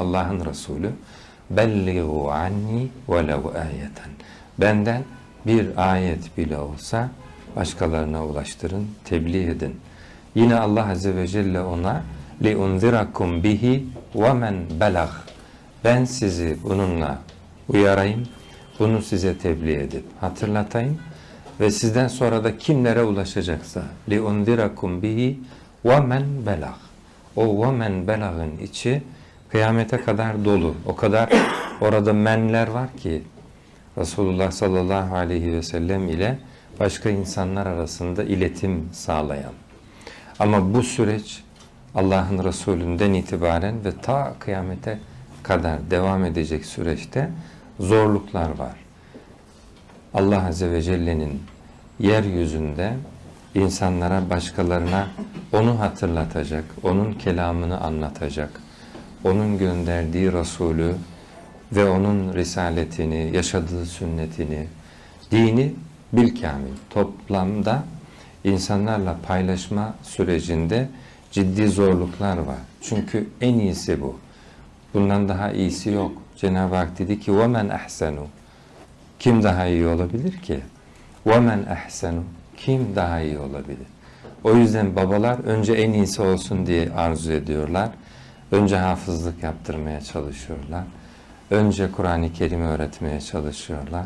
Allah'ın Resulü belliğu anni velev ayeten. Benden bir ayet bile olsa başkalarına ulaştırın, tebliğ edin. Yine Allah Azze ve Celle ona li unzirakum bihi ve men belag. Ben sizi bununla uyarayım, bunu size tebliğ edip hatırlatayım ve sizden sonra da kimlere ulaşacaksa li unzirakum bihi ve men belag. O ve men belagın içi kıyamete kadar dolu. O kadar orada menler var ki Resulullah sallallahu aleyhi ve sellem ile başka insanlar arasında iletim sağlayan. Ama bu süreç Allah'ın Resulünden itibaren ve ta kıyamete kadar devam edecek süreçte zorluklar var. Allah Azze ve Celle'nin yeryüzünde insanlara, başkalarına onu hatırlatacak, onun kelamını anlatacak, onun gönderdiği Resulü ve onun risaletini, yaşadığı sünnetini, dini bilkamil toplamda insanlarla paylaşma sürecinde ciddi zorluklar var. Çünkü en iyisi bu. Bundan daha iyisi yok. Cenab-ı Hak dedi ki وَمَنْ اَحْسَنُ Kim daha iyi olabilir ki? وَمَنْ اَحْسَنُ Kim daha iyi olabilir? O yüzden babalar önce en iyisi olsun diye arzu ediyorlar. Önce hafızlık yaptırmaya çalışıyorlar. Önce Kur'an-ı Kerim öğretmeye çalışıyorlar.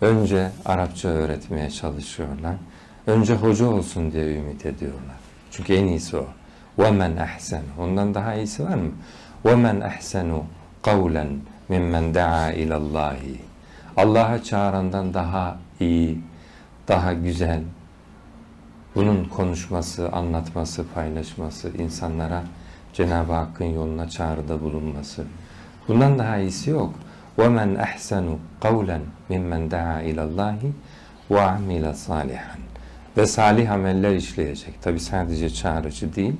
Önce Arapça öğretmeye çalışıyorlar. Önce hoca olsun diye ümit ediyorlar. Çünkü en iyisi o. وَمَنْ اَحْسَنُ Ondan daha iyisi var mı? وَمَنْ اَحْسَنُ قَوْلًا مِمَّنْ دَعَا اِلَى اللّٰهِ Allah'a çağırandan daha iyi, daha güzel, bunun konuşması, anlatması, paylaşması, insanlara Cenab-ı Hakk'ın yoluna çağrıda bulunması. Bundan daha iyisi yok. وَمَنْ اَحْسَنُ قَوْلًا مِمَّنْ دَعَا اِلَى اللّٰهِ وَعَمِلَ صَالِحًا Ve salih ameller işleyecek. Tabi sadece çağrıcı değil,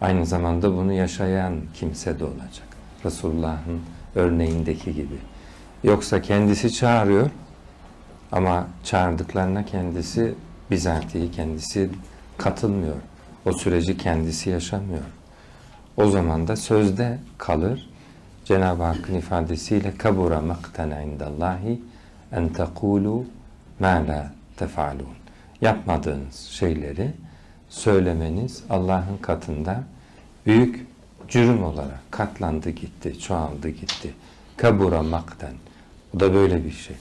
aynı zamanda bunu yaşayan kimse de olacak. Resulullah'ın örneğindeki gibi. Yoksa kendisi çağırıyor ama çağırdıklarına kendisi bizatihi kendisi katılmıyor. O süreci kendisi yaşamıyor. O zaman da sözde kalır. Cenab-ı Hakk'ın ifadesiyle kabura maktana indallahi en tekulu ma la tefalun. Yapmadığınız şeyleri söylemeniz Allah'ın katında büyük cürüm olarak katlandı gitti, çoğaldı gitti. Kabura makten. Bu da böyle bir şey.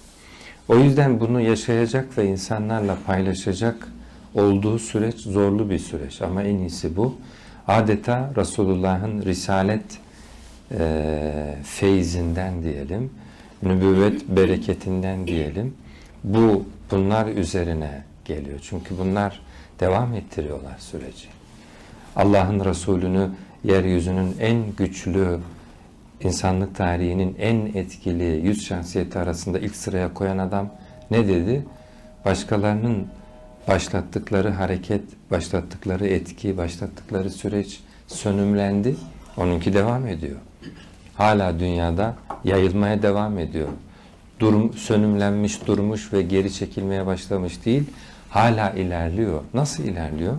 O yüzden bunu yaşayacak ve insanlarla paylaşacak olduğu süreç zorlu bir süreç. Ama en iyisi bu. Adeta Resulullah'ın risalet e, feyzinden diyelim, nübüvvet bereketinden diyelim. Bu bunlar üzerine geliyor. Çünkü bunlar devam ettiriyorlar süreci. Allah'ın Resulünü yeryüzünün en güçlü insanlık tarihinin en etkili yüz şahsiyeti arasında ilk sıraya koyan adam ne dedi? Başkalarının başlattıkları hareket, başlattıkları etki, başlattıkları süreç sönümlendi. Onunki devam ediyor. Hala dünyada yayılmaya devam ediyor. Durum, sönümlenmiş, durmuş ve geri çekilmeye başlamış değil. Hala ilerliyor. Nasıl ilerliyor?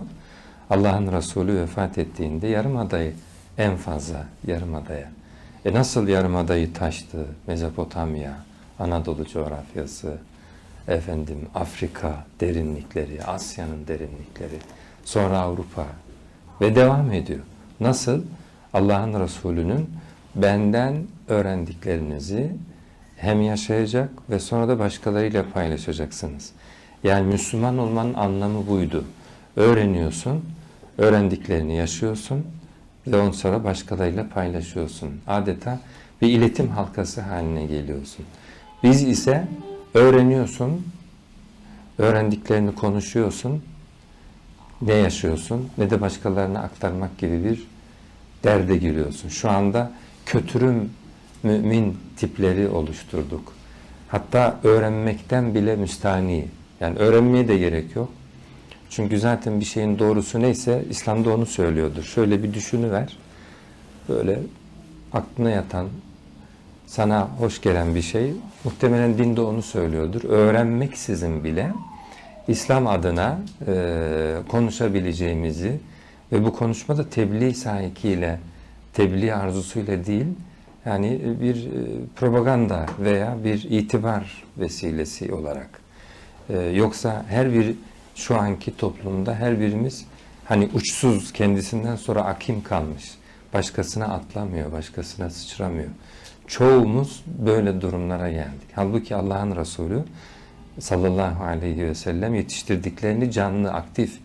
Allah'ın Resulü vefat ettiğinde yarım adayı en fazla yarım adaya e nasıl yarımadayı taştı Mezopotamya, Anadolu coğrafyası, efendim Afrika derinlikleri, Asya'nın derinlikleri, sonra Avrupa ve devam ediyor. Nasıl? Allah'ın Resulü'nün benden öğrendiklerinizi hem yaşayacak ve sonra da başkalarıyla paylaşacaksınız. Yani Müslüman olmanın anlamı buydu. Öğreniyorsun, öğrendiklerini yaşıyorsun, ve ondan sonra başkalarıyla paylaşıyorsun. Adeta bir iletim halkası haline geliyorsun. Biz ise öğreniyorsun, öğrendiklerini konuşuyorsun, ne yaşıyorsun ne de başkalarına aktarmak gibi bir derde giriyorsun. Şu anda kötürüm mümin tipleri oluşturduk. Hatta öğrenmekten bile müstahni. Yani öğrenmeye de gerek yok. Çünkü zaten bir şeyin doğrusu neyse İslam'da onu söylüyordur. Şöyle bir düşünüver. Böyle aklına yatan, sana hoş gelen bir şey muhtemelen dinde onu söylüyordur. Öğrenmeksizin bile İslam adına e, konuşabileceğimizi ve bu konuşmada tebliğ sahikiyle, tebliğ arzusuyla değil, Yani bir e, propaganda veya bir itibar vesilesi olarak. E, Yoksa her bir şu anki toplumda her birimiz hani uçsuz kendisinden sonra akim kalmış. Başkasına atlamıyor, başkasına sıçramıyor. Çoğumuz böyle durumlara geldik. Halbuki Allah'ın Resulü sallallahu aleyhi ve sellem yetiştirdiklerini canlı, aktif,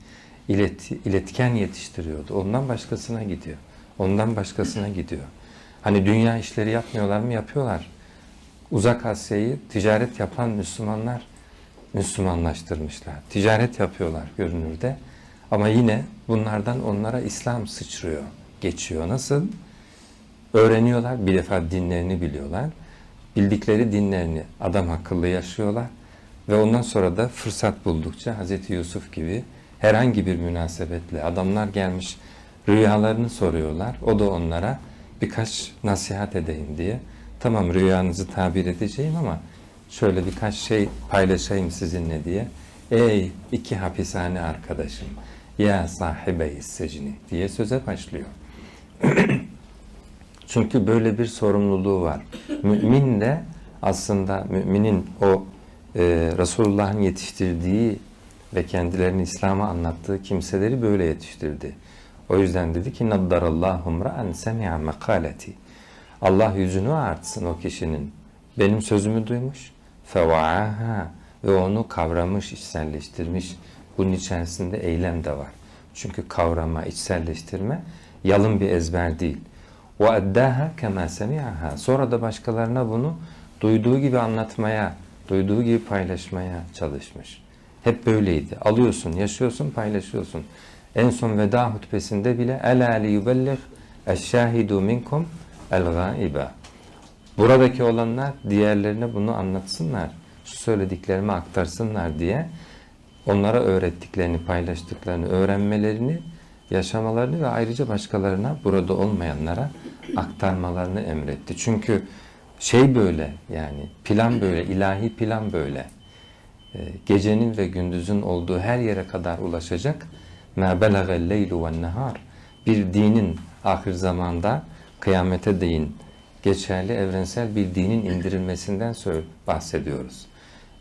ilet, iletken yetiştiriyordu. Ondan başkasına gidiyor. Ondan başkasına gidiyor. Hani dünya işleri yapmıyorlar mı? Yapıyorlar. Uzak Asya'yı ticaret yapan Müslümanlar Müslümanlaştırmışlar. Ticaret yapıyorlar görünürde. Ama yine bunlardan onlara İslam sıçrıyor, geçiyor. Nasıl? Öğreniyorlar, bir defa dinlerini biliyorlar. Bildikleri dinlerini adam akıllı yaşıyorlar. Ve ondan sonra da fırsat buldukça Hz. Yusuf gibi herhangi bir münasebetle adamlar gelmiş rüyalarını soruyorlar. O da onlara birkaç nasihat edeyim diye. Tamam rüyanızı tabir edeceğim ama şöyle birkaç şey paylaşayım sizinle diye. Ey iki hapishane arkadaşım ya sahibe secini diye söze başlıyor. Çünkü böyle bir sorumluluğu var. Mümin de aslında müminin o e, Resulullah'ın yetiştirdiği ve kendilerini İslam'a anlattığı kimseleri böyle yetiştirdi. O yüzden dedi ki naddarallahu ra'an semi'a makaleti. Allah yüzünü artsın o kişinin. Benim sözümü duymuş. Feva'aha ve onu kavramış, içselleştirmiş. Bunun içerisinde eylem de var. Çünkü kavrama, içselleştirme yalın bir ezber değil. Eddaha kema semi'aha. Sonra da başkalarına bunu duyduğu gibi anlatmaya, duyduğu gibi paylaşmaya çalışmış. Hep böyleydi. Alıyorsun, yaşıyorsun, paylaşıyorsun. En son veda hutbesinde bile yubelligh eşşahidu minkum el gaiba. Buradaki olanlar diğerlerine bunu anlatsınlar. Şu söylediklerimi aktarsınlar diye onlara öğrettiklerini, paylaştıklarını, öğrenmelerini, yaşamalarını ve ayrıca başkalarına, burada olmayanlara aktarmalarını emretti. Çünkü şey böyle yani plan böyle, ilahi plan böyle. Ee, Gecenin ve gündüzün olduğu her yere kadar ulaşacak. مَا بَلَغَ اللَّيْلُ وَالنَّهَارِ Bir dinin ahir zamanda kıyamete değin geçerli evrensel bir dinin indirilmesinden söyle, bahsediyoruz.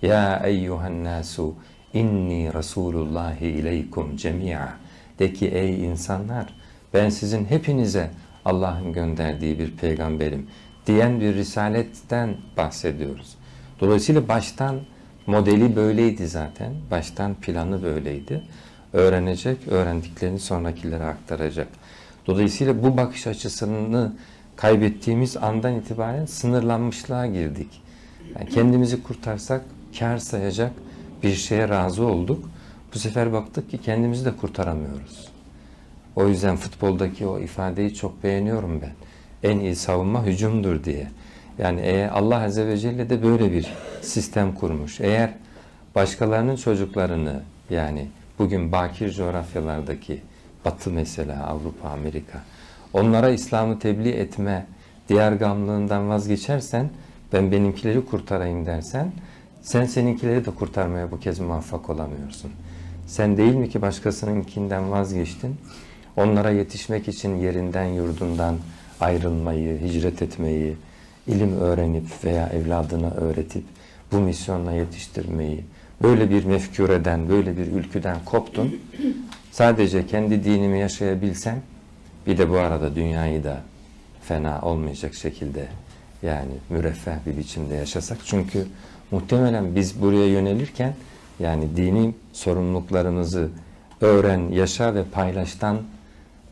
Ya eyyuhan nasu inni rasulullahi ileykum cemi'a. de ki ey insanlar ben sizin hepinize Allah'ın gönderdiği bir peygamberim diyen bir risaletten bahsediyoruz. Dolayısıyla baştan modeli böyleydi zaten. Baştan planı böyleydi. Öğrenecek, öğrendiklerini sonrakilere aktaracak. Dolayısıyla bu bakış açısını kaybettiğimiz andan itibaren sınırlanmışlığa girdik. Yani kendimizi kurtarsak kar sayacak bir şeye razı olduk. Bu sefer baktık ki kendimizi de kurtaramıyoruz. O yüzden futboldaki o ifadeyi çok beğeniyorum ben. En iyi savunma hücumdur diye. Yani eğer Allah Azze ve Celle de böyle bir sistem kurmuş. Eğer başkalarının çocuklarını yani bugün bakir coğrafyalardaki Batı mesela Avrupa, Amerika onlara İslam'ı tebliğ etme diğer gamlığından vazgeçersen ben benimkileri kurtarayım dersen sen seninkileri de kurtarmaya bu kez muvaffak olamıyorsun. Sen değil mi ki başkasınınkinden vazgeçtin? Onlara yetişmek için yerinden yurdundan ayrılmayı, hicret etmeyi, ilim öğrenip veya evladına öğretip bu misyonla yetiştirmeyi, böyle bir mefkureden, böyle bir ülküden koptun. Sadece kendi dinimi yaşayabilsem, bir de bu arada dünyayı da fena olmayacak şekilde yani müreffeh bir biçimde yaşasak. Çünkü muhtemelen biz buraya yönelirken yani dini sorumluluklarımızı öğren, yaşa ve paylaştan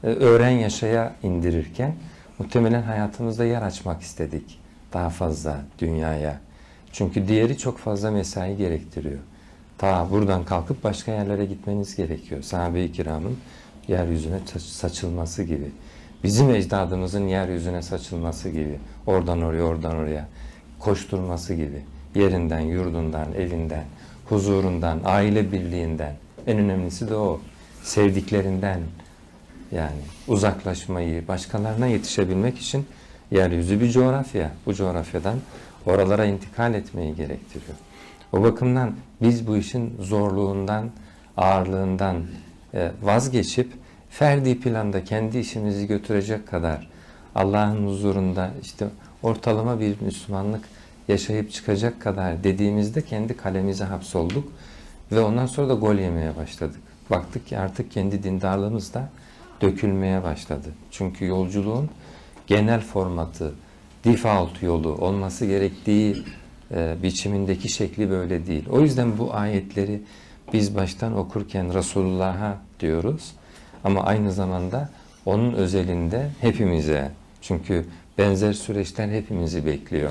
e, öğren yaşaya indirirken muhtemelen hayatımızda yer açmak istedik. Daha fazla dünyaya. Çünkü diğeri çok fazla mesai gerektiriyor. Ta buradan kalkıp başka yerlere gitmeniz gerekiyor. Sahabe-i kiramın yeryüzüne saçılması gibi. Bizim ecdadımızın yeryüzüne saçılması gibi. Oradan oraya, oradan oraya koşturması gibi. Yerinden, yurdundan, evinden, huzurundan, aile birliğinden. En önemlisi de o. Sevdiklerinden yani uzaklaşmayı, başkalarına yetişebilmek için yeryüzü bir coğrafya. Bu coğrafyadan oralara intikal etmeyi gerektiriyor. O bakımdan biz bu işin zorluğundan, ağırlığından e, vazgeçip ferdi planda kendi işimizi götürecek kadar Allah'ın huzurunda işte ortalama bir Müslümanlık yaşayıp çıkacak kadar dediğimizde kendi kalemize hapsolduk ve ondan sonra da gol yemeye başladık. Baktık ki artık kendi dindarlığımız da dökülmeye başladı. Çünkü yolculuğun genel formatı, default yolu olması gerektiği e, biçimindeki şekli böyle değil. O yüzden bu ayetleri biz baştan okurken Resulullah'a diyoruz ama aynı zamanda onun özelinde hepimize çünkü benzer süreçler hepimizi bekliyor.